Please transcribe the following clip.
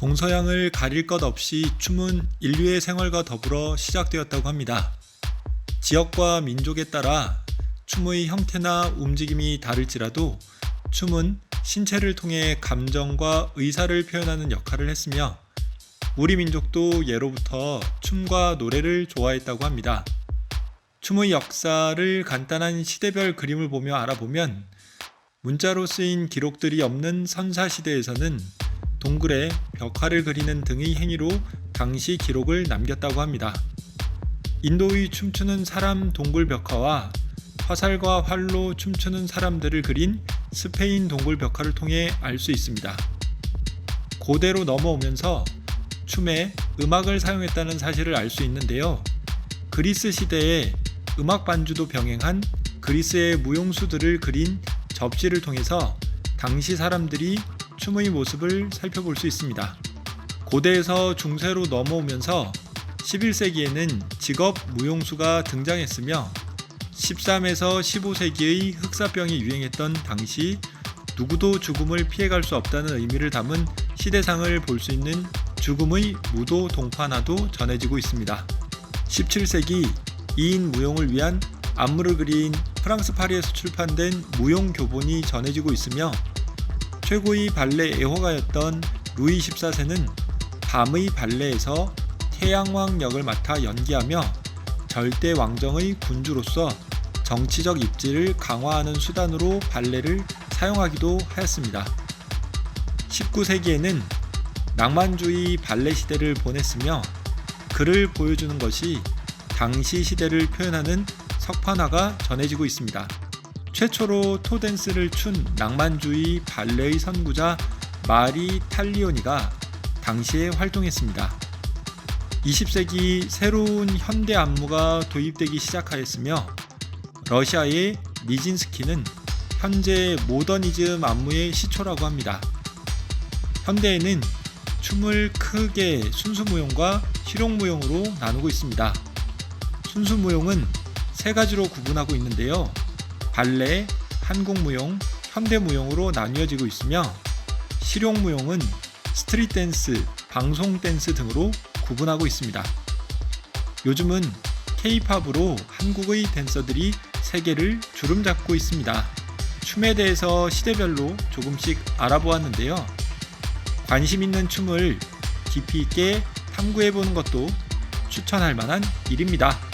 동서양을 가릴 것 없이 춤은 인류의 생활과 더불어 시작되었다고 합니다. 지역과 민족에 따라 춤의 형태나 움직임이 다를지라도 춤은 신체를 통해 감정과 의사를 표현하는 역할을 했으며 우리 민족도 예로부터 춤과 노래를 좋아했다고 합니다. 춤의 역사를 간단한 시대별 그림을 보며 알아보면 문자로 쓰인 기록들이 없는 선사시대에서는 동굴에 벽화를 그리는 등의 행위로 당시 기록을 남겼다고 합니다. 인도의 춤추는 사람 동굴 벽화와 화살과 활로 춤추는 사람들을 그린 스페인 동굴 벽화를 통해 알 수 있습니다. 고대로 넘어오면서 춤에 음악을 사용했다는 사실을 알 수 있는데요. 그리스 시대에 음악 반주도 병행한 그리스의 무용수들을 그린 접시를 통해서 당시 사람들이 춤의 모습을 살펴볼 수 있습니다. 고대에서 중세로 넘어오면서 11세기에는 직업 무용수가 등장했으며 13에서 15세기의 흑사병이 유행했던 당시 누구도 죽음을 피해갈 수 없다는 의미를 담은 시대상을 볼 수 있는 죽음의 무도 동판화도 전해지고 있습니다. 17세기 2인 무용을 위한 안무를 그린 프랑스 파리에서 출판된 무용 교본이 전해지고 있으며 최고의 발레 애호가였던 루이 14세는 밤의 발레에서 태양왕 역을 맡아 연기하며 절대 왕정의 군주로서 정치적 입지를 강화하는 수단으로 발레를 사용하기도 하였습니다. 19세기에는 낭만주의 발레 시대를 보냈으며 그를 보여주는 것이 당시 시대를 표현하는 석판화가 전해지고 있습니다. 최초로 토댄스를 춘 낭만주의 발레의 선구자 마리 탈리오니가 당시에 활동했습니다. 20세기 새로운 현대 안무가 도입되기 시작하였으며 러시아의 니진스키는 현재 모더니즘 안무의 시초라고 합니다. 현대에는 춤을 크게 순수무용과 실용무용으로 나누고 있습니다. 순수무용은 세 가지로 구분하고 있는데요. 발레, 한국무용, 현대무용으로 나뉘어지고 있으며 실용무용은 스트릿 댄스, 방송 댄스 등으로 구분하고 있습니다. 요즘은 K-팝으로 한국의 댄서들이 세계를 주름잡고 있습니다. 춤에 대해서 시대별로 조금씩 알아보았는데요. 관심 있는 춤을 깊이 있게 탐구해 보는 것도 추천할 만한 일입니다.